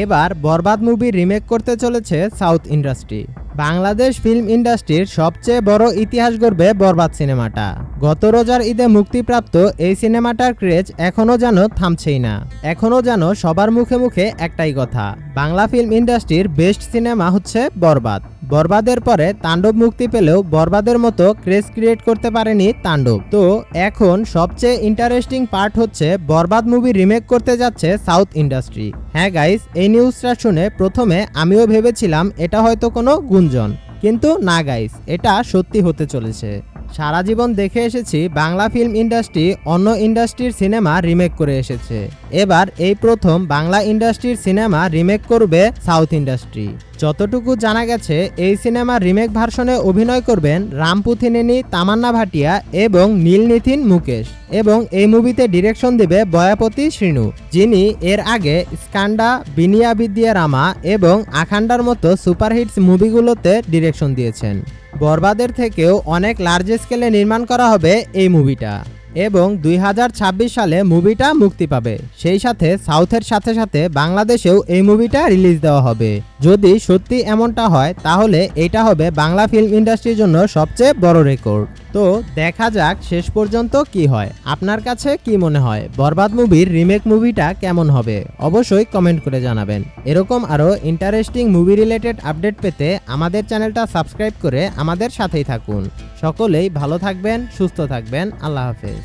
এবার বরবাদ movie remake করতে চলেছে সাউথ ইন্ডাস্ট্রি। বাংলাদেশ ফিল্ম ইন্ডাস্ট্রির সবচেয়ে বড় ইতিহাস গড়বে বরবাদ সিনেমাটা। গত রোজার ঈদে মুক্তিপ্রাপ্ত এই সিনেমাটার ক্রেজ এখনও যেন থামছেই না। এখনও যেন সবার মুখে মুখে একটাই কথা, বাংলা ফিল্ম ইন্ডাস্ট্রির বেস্ট সিনেমা হচ্ছে বরবাদ। বরবাদের পরে তাণ্ডব মুক্তি পেলেও বরবাদের মতো ক্রেজ ক্রিয়েট করতে পারেনি তাণ্ডব। তো এখন সবচেয়ে ইন্টারেস্টিং পার্ট হচ্ছে বরবাদ মুভি রিমেক করতে যাচ্ছে সাউথ ইন্ডাস্ট্রি হ্যাঁ গাইস এই নিউজটা শুনে প্রথমে আমিও ভেবেছিলাম এটা হয়তো কোনো গুঞ্জন। কিন্তু না গাইস এটা সত্যি হতে চলেছে। সারা জীবন দেখে এসেছি বাংলা ফিল্ম ইন্ডাস্ট্রি অন্য ইন্ডাস্ট্রির সিনেমা রিমেক করে এসেছে। এবার এই প্রথম বাংলা ইন্ডাস্ট্রির সিনেমা রিমেক করবে সাউথ ইন্ডাস্ট্রি যতটুকু জানা গেছে, এই সিনেমার রিমেক ভার্সনে অভিনয় করবেন রামপুথিনেনি তামান্না ভাটিয়া এবং নীলনিথিন মুকেশ এবং এই মুভিতে ডিরেকশন দেবে বয়াপতি শ্রীনু, যিনি এর আগে স্কান্ডা, বিনিয়া বিদ্যা রামা এবং আখান্ডার মতো সুপারহিটস মুভিগুলোতে ডিরেকশন দিয়েছেন। বরবাদের থেকেও অনেক লার্জ স্কেলে নির্মাণ করা হবে এই মুভিটা এবং দুই হাজার ছাব্বিশ সালে মুভিটা মুক্তি পাবে। সেই সাথে সাউথের সাথে সাথে বাংলাদেশেও এই মুভিটা রিলিজ দেওয়া হবে। যদি সত্যি এমনটা হয়, তাহলে এটা হবে বাংলা ফিল্ম ইন্ডাস্ট্রির জন্য সবচেয়ে বড় রেকর্ড তো দেখা যাক শেষ পর্যন্ত কি হয়। আপনার কাছে কি মনে হয়? বরবাদ মুভির রিমেক মুভিটা কেমন হবে? অবশ্যই কমেন্ট করে জানাবেন। এরকম আরও ইন্টারেস্টিং মুভি রিলেটেড আপডেট পেতে আমাদের চ্যানেলটা সাবস্ক্রাইব করে আমাদের সাথেই থাকুন। সকলেই ভালো থাকবেন, সুস্থ থাকবেন। আল্লাহ হাফেজ।